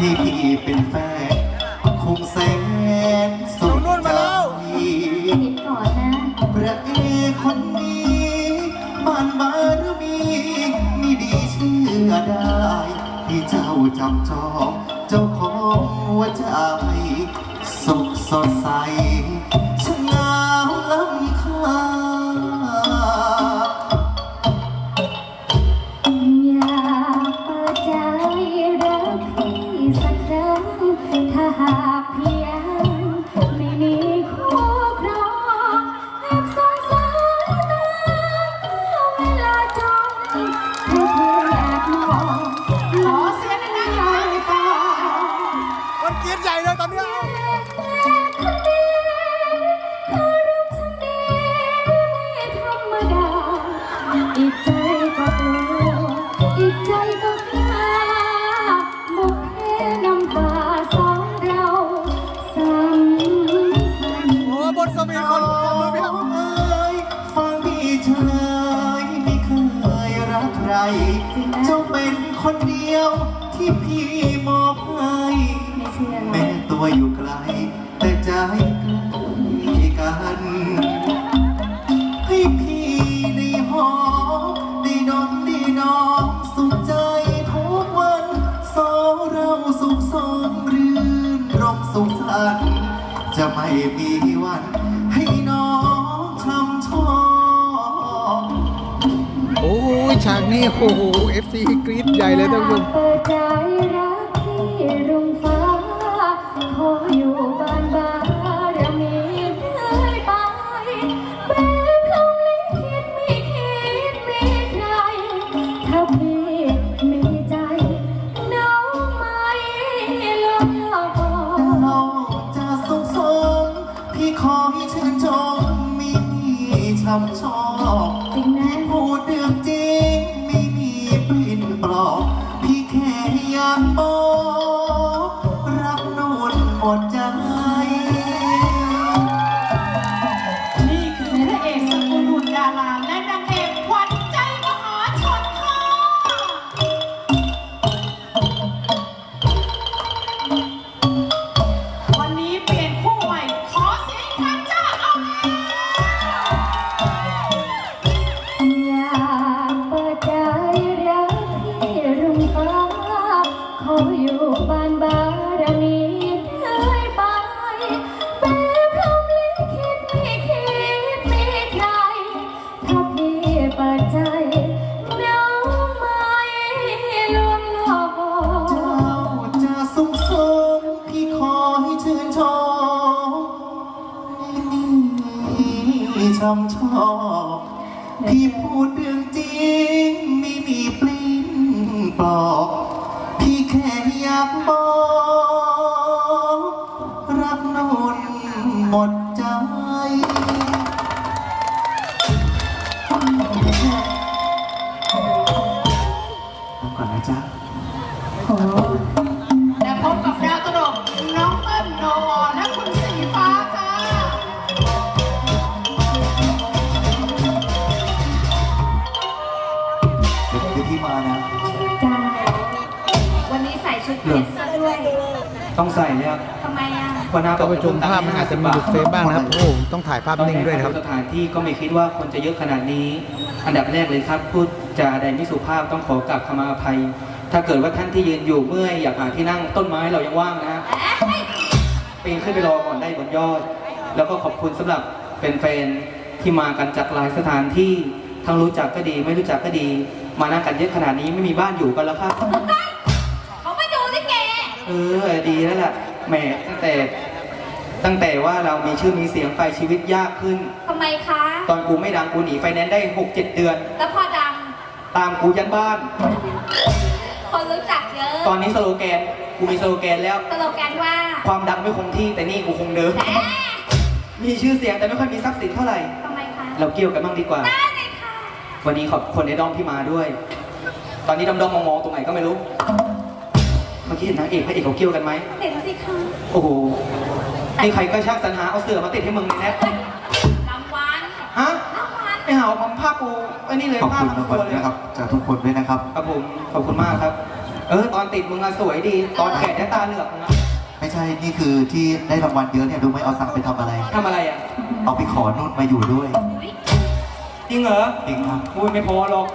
ที่พี่เป็นแฟนคงแสนสุขเอานู่นมาแล้วใจเห็นก่อนนะพระเอกคนนี้บ้านบารมีมีดีเชื่อได้ที่เจ้าจับจองเจ้าของหัวใจสุขสดใส หากเพี คนเดียวที่พี่มอบให้ไม่เชื่อหรแม้ตัวอยู่ไกล แต่ใจใกล้กันให้พี่ได้หอมได้ดมได้นองสุขใจทุกวันสองเราสุขสมรื่นรมสุขสันต์จะไม่มี ฉากนี้โอ้โหเอฟซีกรี๊ดใหญ่เลยท่านผู้ชม ขออยู่บ้านบ้าน หมดาท่านผู้ชมภาพมันอาจจะมีหลุดเฟรมบ้างนะครับโอ้โหต้องถ่ายภาพนิ่งด้วยนะครับสถานที่ก็ไม่คิดว่าคนจะเยอะขนาดนี้ อันดับแรกเลยครับ พูดจาใดไม่สุภาพต้องขอกราบขมาอภัย ถ้าเกิดว่าท่านที่ยืนอยู่เมื่อยอยากหาที่นั่งต้นไม้เรายังว่างนะฮะปีนขึ้นไปรอก่อนได้บนยอด แล้วก็ขอบคุณสำหรับแฟนๆที่มากันจากหลายสถานที่ทั้งรู้จักก็ดีไม่รู้จักก็ดี มานั่งกันเยอะขนาดนี้ไม่มีบ้านอยู่กันแล้วครับเขาไม่ดูสิแกเออดีแล้วล่ะแหมตั้งแต่ ตั้งแต่ว่าเรามีชื่อมีเสียงไปชีวิตยากขึ้น ทำไมคะ ตอนกูไม่ดังกูหนีไฟแนนซ์ได้หกเจ็ดเดือน แล้วพอดัง ตามกูยันบ้าน คนรู้จักเยอะตอนนี้สโลแกน กูมีสโลแกนแล้ว ตลกกันว่าความดังไม่คงที่แต่นี่กูคงเดิม แหมมีชื่อเสียงแต่ไม่ค่อยมีทรัพย์สินเท่าไหร่ ทำไมคะเราเกี่ยวกันบ้างดีกว่า ได้เลยค่ะ วันนี้ขอบคนในด้อมที่มาด้วย ตอนนี้ดอมๆมองๆตรงไหนก็ไม่รู้ เมื่อกี้เห็นนางเอกพระเอกเขาเกี่ยวกันไหม เห็นสิคะ โอ้โห นี่ใครก็ช่างสรรหาเอาเสือมาติดให้มึงเลยนะรางวัลฮะรางวัลไม่หาผมผ้าปูไอ้นี่เลยขอบผ้าคุณทั้ทุงกคตัวนเลยนะครับจากทุกคนด้วยนะครับ ครับผมขอบคุณมากครับ เออตอนอนติดมึงอะสวยดี ตอนแก่เนี่ยตาเหลือกมึงอะไม่ใช่ นี่คือที่ได้รางวัลเยอะเนี่ยรู้ไหมเอาตังค์ไปทำอะไร ทำอะไรอะเอาไปขอนุ่นมาอยู่ด้วยจริงเหรอจริงครับอุ้ยไม่พอหรอก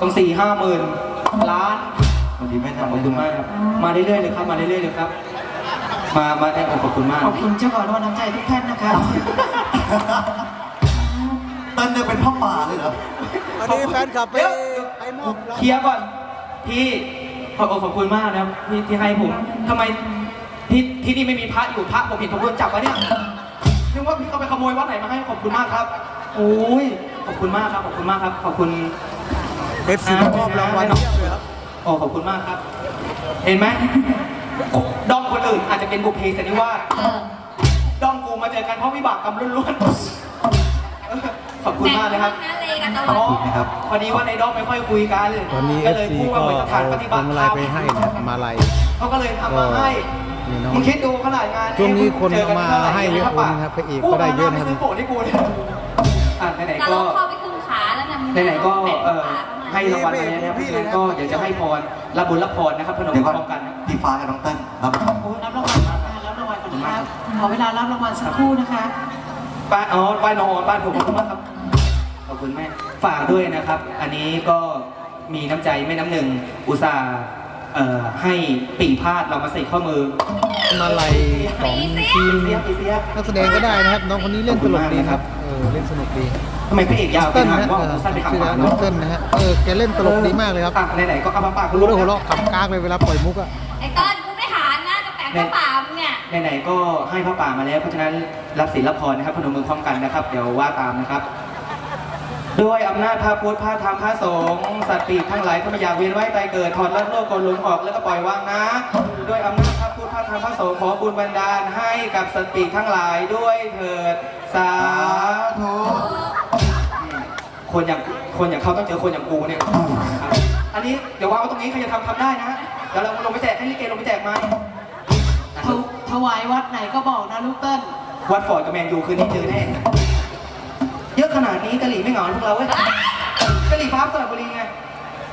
ต้องสี่ห้าหมื่นล้าน วันนี้ไม่ขอบทำคุณมากครับมาเรื่อยๆเลยครับ มาเรื่อยๆเลยครับ มามาได้ขอบคุณมาก ขอบคุณเจ้าของรางวัลน้ำใจทุกท่านนะคะเต้นเนี่ยเป็นพ่อป่าเลยเหรอวันนี้แฟนคลับไปเดี๋ยวไปมอบรางเคลียร์ก่อนพี่ขอบขอบคุณมากนะครับที่ที่ให้ผมทำไมที่ที่นี่ไม่มีพระอยู่พระผมเห็นผมโดนจับวะเนี่ยนึกว่าพี่เขาไปขโมยวัดไหนมาให้ขอบคุณมากครับโอ้ยขอบคุณมากครับขอบคุณมากครับขอบคุณเอฟซีมอบรางวัลเพียบเลยครับโอ้ขอบคุณมากครับ เห็นไหม ดอมคนอื่นอาจจะเป็นบุพเพสันนิวาสเออดอมกูมาเจอกันเพราะวิบากกรรมล้วนๆเออขอบคุณมากนะครับแบ่งเลกันตะขอบวันคุณนะครับ พอดีว่าในดอมไม่ค่อยคุยกันวันนี้ก็เอฟเลยซีพูดก็ว่าเหมือนสถาเอานปฏิพบัวงติมาธรลัยรมไปให้นะมาลัย เขาก็เลยทำมาให้นี่น้องมึงคิดดูขนาดงานช่วงนี้คนเจอกัมาท่ไหร่ให้เยอะครับป่ะนะครับพระเอกก็ได้เยอะนะครับกูมาหาไปซื้อโปรดให้กูเนี่ยอะไหนจะๆลก็งเข้าไปครึ่งขาแล้วนะมึงไหนๆก็เออแบ่งขาเข้ามา ให้รางวัลมาแล้วนะครับเพราะฉะนั้นก็เดี๋ยวจะให้พรรับบุญรับพรนะครับพนมเดี๋ยวพก่อนร้อมกันนะพี่ฟ้ากับน้องเต้นรับไปก่อนโอ้ยรับรางวัลนะคะรับรางวัลก่อนนะคะขอเวลารับรางวัลสักครู่นะคะ ป้านอ๋อป้านน้องอ๋อป้านผมขอบคุณมากครับขอบคุณแม่ฝากด้วยนะครับ อันนี้ก็มีน้ำใจแม่น้ำหนึ่งอุตส่าห์เอ่อให้ปีพาดเรามาใส่ข้อมือมาลัยของทีมเสียปีเสียนักแสดงก็ได้นะครับ น้องคนนี้เล่นตลกดีนะครับเออเล่นสนุกดี ทำไมพระเอกยาวไปเต้นหางนะว่าเออสั้นไปหางชื่อหาแล้วน้องเต้นนะฮะเออแกเล่นตลกดีมากเลยครับอะไหนๆก็เอามาปากรู้ด้วยหัวเราะขำกากเลยเวลาปล่อยมุกอะไอ้ต้นกูไม่หานะกับแปะกระเป๋ามึงเนี่ย ไหนๆก็ให้พระป่ามาแล้วเพราะฉะนั้นรับศีลรับพรนะครับพนมมือพร้อมกันนะครับ เดี๋ยวว่าตามนะครับ ด้วยอำนาจพระพุทธพระธรรมพระสงฆ์สัตว์ปีกทั้งหลายถ้าไม่อยากเวียนว่ายตายเกิดถอดลัดโลกกลลงออกแล้วก็ปล่อยวางนะ ด้วยอำนาจพระพุทธพระธรรมพระสงฆ์ขอบุญบันดาลให้กับสัตว์ปีกทั้งหลายด้วยเถิดสาธุ คนอย่างคนอย่างเขาต้องเจอคนอย่างกูเนี่ย อันนี้เดี๋ยววางไว้ตรงนี้ใครจะทำทำได้นะเดี๋ยวเราลงไปแจกให้ลิเกลงไปแจกไหมถวถวายวัดไหนก็บอกนะลูกเติ้ลวัดฟอร์ดกับแมนยูคืนนี้เจอแน่เยอะขนาดนี้กะหรี่ไม่เหงาพวกเราเว้ยกะหรี่พับสระบุรีไง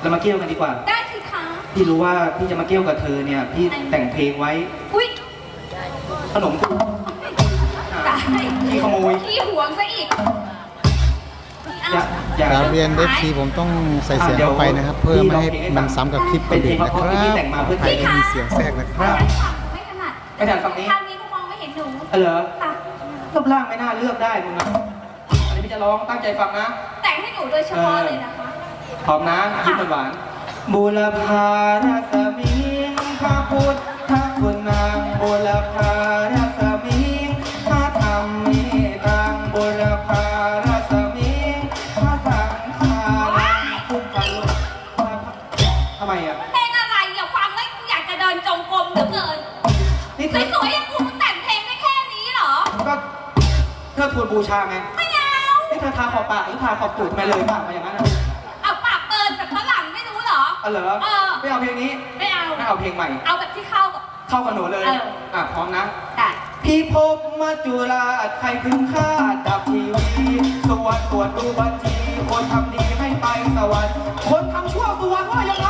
เรามาเกี่ยวกันดีกว่า ได้สิคะพี่รู้ว่าพี่จะมาเกี่ยวกับเธอเนี่ยพี่แต่งเพลงไว้อุ้ยขนมกูตายพี่ขโมยขี้หวงซะอีก อย่าอย่าการเรียนเอฟซีผมต้องใส่เสียงเข้าไปนะครับ เพื่อไม่ให้มันซ้ำกับคลิปคนอื่นนะครับให้มีเสียงแทรกนะครับไม่ถนัดไม่ทันฝั่งนี้ทางนี้ก็มองไม่เห็นหนูเออเหรออะรูปร่างไม่น่าเลือกได้มึงอะอันนี้พี่จะร้องตั้งใจฟังนะ แต่งให้หนูโดยเฉพาะเลยนะคะพร้อมนะยิ้มหวานๆบุรพาราสมิงพระพุทธคุณนางบุรพารา เธอทูลบูชาไงไม่เอานี่เธอทาขอบปากหรือทาขอบตูดทำไมเลยปากมาอย่างนั้นอะเอาปากเปิดแบบฝรั่งไม่รู้เหรออ๋อเหรอเออ ไม่เอาเพลงนี้ไม่เอา ไม่เอาเพลงใหม่ เอาแบบที่เข้ากับ เข้ากับหนูเลยเออ อะพร้อมนะได้พี่พบมาจุฬาใครถึงค่าดับทีวีสวัสดตรวจดูบัญชี คนทำดีให้ไปสวรรค์คนทำชั่วสวรรค์ว่ายังไง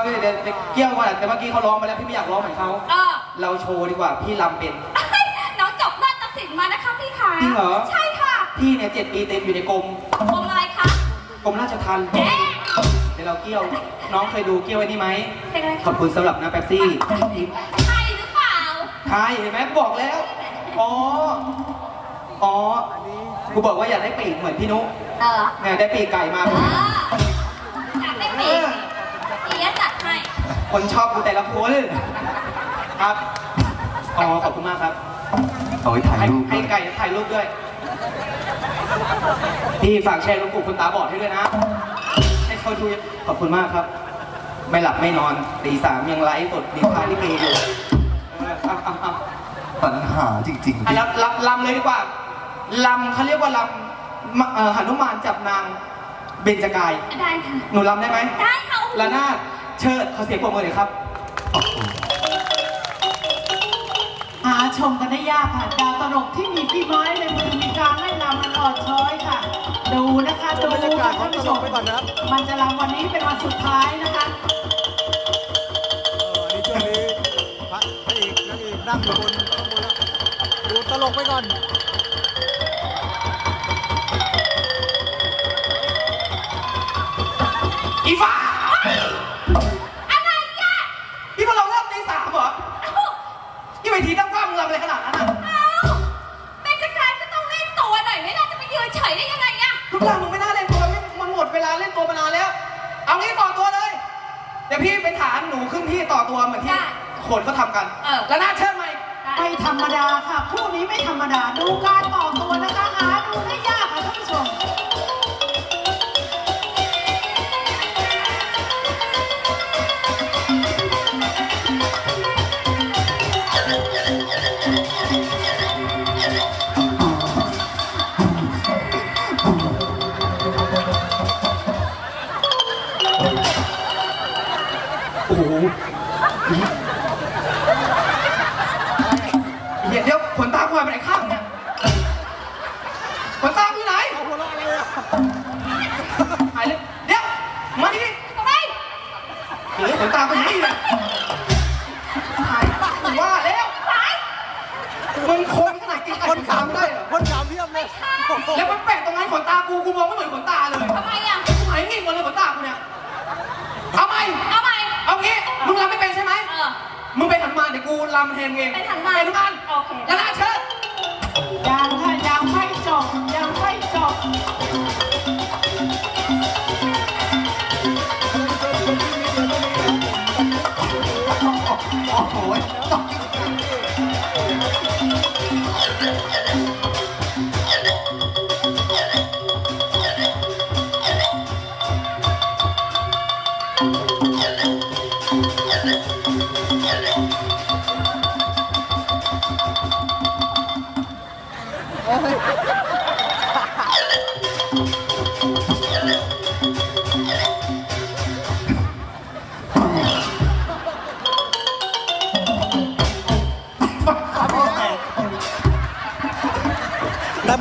าเดี๋ยวเดี๋ยวเดี๋ยวเกี่ยวก่อนอะแต่เมื่อกี้เขาร้องมาแล้วพี่ไม่อยากร้องเหมือนเขาเออเราโชว์ดีกว่าพี่ลำเป็น น้องจบนาฏศิลป์มานะคะพี่ขาจริงเหรอ ใช่ค่ะพี่เนี่ยเจ็ดปีเต็มอยู่ในกรมกรมอะไรคะกรมราชทัณฑ์เอ๊ะเดี๋ยวเราเกี่ยวน้องเคยดูเกี่ยวไอ้นี่ไหมเพลงอะไรขอบคุณสำหรับน้ำแป๊บซี่ใช่หรือเปล่าใช่เห็นไหมบอกแล้วอ๋ออ๋อกูบอกว่าอยากได้ปีกเหมือนพี่นุ เออเนี่ยได้ปีกไก่มา เออ คนชอบกูแต่ละคนครับอ๋อขอบคุณมากครับเอาไว้ถ่ายให้รูปให้ไก่ถ่ายรูปด้วยพี่ฝากแชร์รูปกลุ่มคนตาบอดให้ด้วยนะให้เขาดูขอบคุณมากครับ ไม่หลับไม่นอนตีสามยังไลฟ์สดดีพาลิเกอยู่เออเอาเอาเอาปัญหาจริงๆอะลำลำลำเลยดีกว่าลำเขาเรียกว่าลำมะเอ่อหนุมานจับนางเบญจกาย ได้ค่ะ หนูลำได้ไหมได้ค่ะ ละนาด เชิดขอเสียงปรบมือหน่อยครับหาาชมกันได้ยากค่ะดาวตลกที่มีฝีไม้ในมือมีการไล่ลำมันอ่อนช้อยค่ะ ดูนะคะดูดูบรรยากาศของท่านตผู้ลชกมไปก่อนนะครับมันจะรำวันนี้เป็นวันสุดท้ายนะคะเอออันนี้ช่วงนี้พระพระเอกนางเอกนั่งอยู่บนข้างบนแล้วดูตลกไปก่อน ต่อตัวเหมือนที่โขนเขาทำกันแล้วหน้าเชิดไหมไม่ธรรมดาค่ะ คู่นี้ไม่ธรรมดา ดูการต่อตัวนะคะหา ขนตากูหายไปไหนข้างเนี่ยขนตากูอยู่ไหนเอาหัวเราะอะไรอะหายเลยเดี๋ยวมาดิเฮ้ยเฮ้ยขนตากูอยู่นี่เลยหายกูว่าแล้วมึงคนขนาดกินไก่คนขามขำได้เหรอคนขำเพียบเลยโอ้โหแล้วมันแปะตรงนั้นขนตากูกูมองไม่เหมือนขนตาเลยทำไมอะกูหายงิ่งหมดเลยขนตากูเนี่ยเอาไหมเอาใหม่เอางี้มึงรำไม่เป็นใช่ไหมเออมึงเป็นหันมาเดี๋ยวกูรำแทนเองเป็นหันมาเป็นหันมาโอเคแล้วนะเชิญ ยัง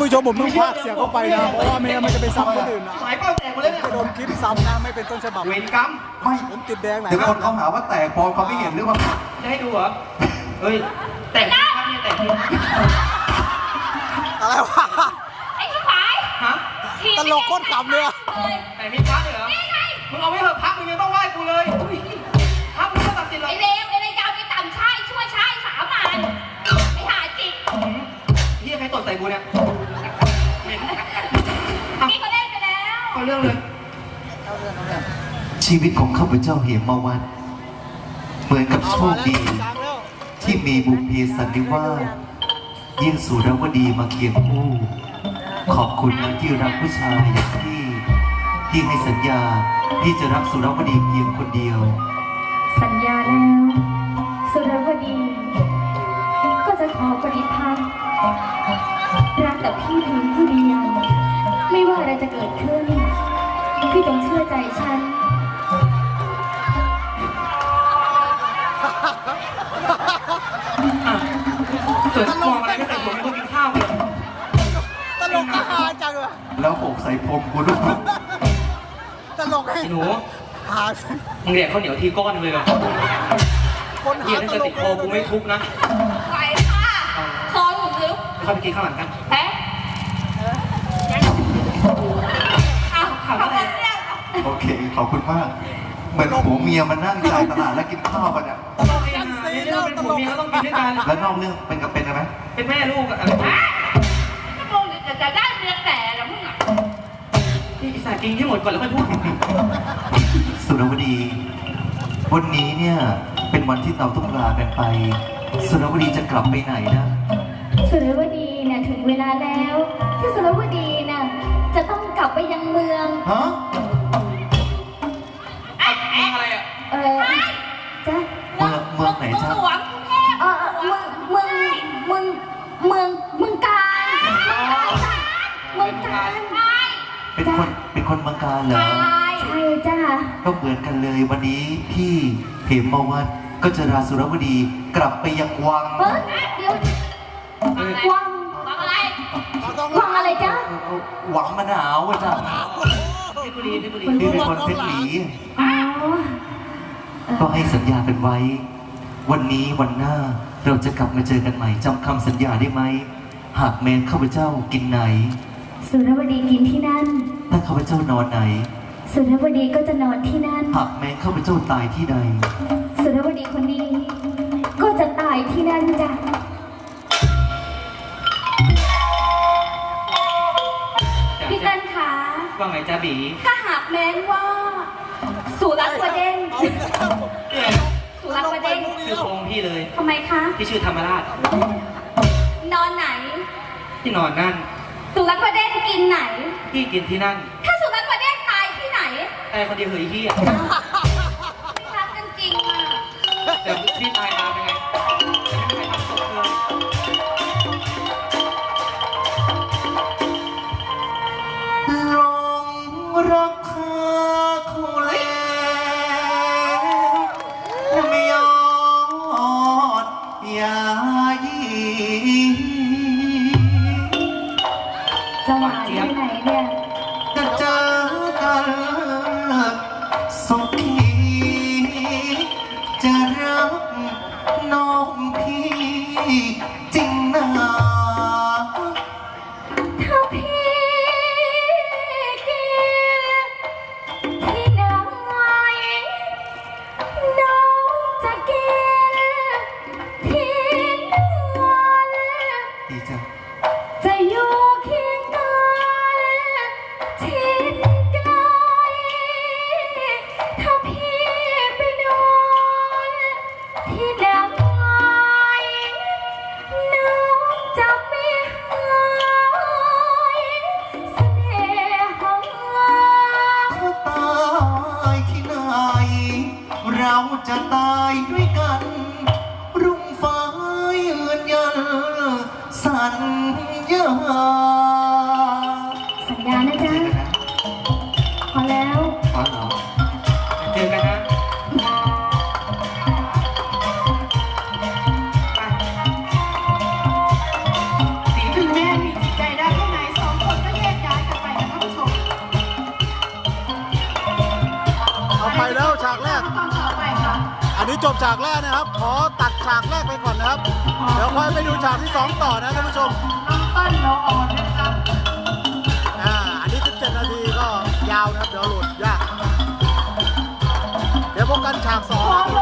ผู้ชมผมต้องพากย์เสียงเข้าไปนะเพราะว่าไม่งั้นมันจะไปซ้ำคนอื่นนะหายเป้าแตกหมดเลยเนี่ย จะโดนคลิปซ้ำนะไม่เป็นต้นฉบับเวรกรรมไม่ผมติดแดงไหนเดี๋ยวคครันบเขาหาว่าแตกปลอมเขาไม่เห็นหรือว่าจะให้ดูเหรอ เฮ้ย แตกจริงครับเนี่ยแตกจริงอะไรวะไอ้ขี้ขายฮะทีมตลกโคตรขำเลยอะเลยแต่มีพระด้วยเหรอมึงเอาไว้เถอะพระมึงยังต้องไหว้กูเลยพระมึงก็ตัดสินเหรอไอ้เลวไอ้เลวจะเอาไปต่ำชายช่วยชายสามานไอ้หาจิกเฮียใครตดใส่กูเนี่ย เอาเรื่องเลยชีวิตของข้าพเจ้าเหมมาวันเหมือนกับเอาโชมาคแล้วดีกลางแล้วที่มีบุพเพสันนิวาสยิ่งสุรวดีมาเคียงคู่ ขอบคุณนะที่รักผู้ชายอย่างที่ที่ให้สัญญาที่จะรักสุรวดีเพียงคนเดียว สัญญาแล้ว เกิดมอะไรไม่เคยผมเป็นคนกินข้าวเลยตลกอาหารจังเลยแล้วโบกใส่พรมกูด้วยตลกให้ไอ้หนูหามึงแดกข้าวเหนียวทีก้อนเลยเหรอคนเฮีหายถ้าตเกิดลติกดคอกูไม่ทุบนะไปค่ะคอหนูลึกเข้าไปกินข้าวหลังกันแพ้อ้าวข่าวอะไรโอเค ขอบคุณมาก เหมือนผัวเมียมานั่งจ่ายตลาดแล้วกินข้าวกันอะตลกไอ้ห่าในเรื่องเป็นผัวเมียก็ต้องกินด้วยกันแล้วนอกเรื่องเป็นกับเป็นกันไหมเป็นแม่ลูกอะอะไรก็คงจะจะได้เรียนแต่แล้วมึงอะนี่อีสานจริงที่หมดก่อนแล้วค่อยพูดสุรวดี วันนี้เนี่ยเป็นวันที่เราต้องลากันไป สุรวดีจะกลับไปไหนนะสุรวดีน่ะถึงเวลาแล้ว ที่สุรวดีน่ะจะต้องกลับไปยังเมืองฮะ คนเป็นคนเมืองการเหรอ ใช่จ้ะก็เหมือนกันเลยวันนี้พี่เหมมาวัดก็จะราสุรวดีกลับไปยังวังเฮ้ยเดี๋ยววังเราต้องวังอะไรจ๊ะหวังมะนาวอะจ้ะที่บุรีที่บุรีพี่เป็นคนเพชรหลีอ๋อก็ให้สัญญากันไว้ วันนี้วันหน้าเราจะกลับมาเจอกันใหม่จำคำสัญญาได้ไหม หากแม้ข้าพเจ้ากินไหน สุรวดีกินที่นั่น ถ้าข้าพเจ้านอนไหน สุรวดีก็จะนอนที่นั่น หากแม้ข้าพเจ้าตายที่ใด สุรวดีคนนี้ ก็จะตายที่นั่นจ้ะ พี่เต้นคะว่าไงจ้าบีถ้าหากแม้นว่า สุรัตน์ประเด็นสุรัตน์ประเด็นชื่อโครงพี่เลยทำไมคะ ที่ชื่อธรรมราช นอนไหน ที่นอนนั่นสุรัตน์ประเด็นกินไหน พี่กินที่นั่น ถ้าสุรัตน์ประเด็นตายที่ไหนไอ้คนเดียวเหยพี่อะ ฉากแรกนะครับ ขอตัดฉากแรกไปก่อนนะครับ เดี๋ยวค่อยไปดูฉากที่ 2 ต่อนะท่านผู้ชมอ่าอันนี้ 17 นาทีก็ยาวนะครับ เดี๋ยวหลุดยาก เดี๋ยวพบกันฉาก2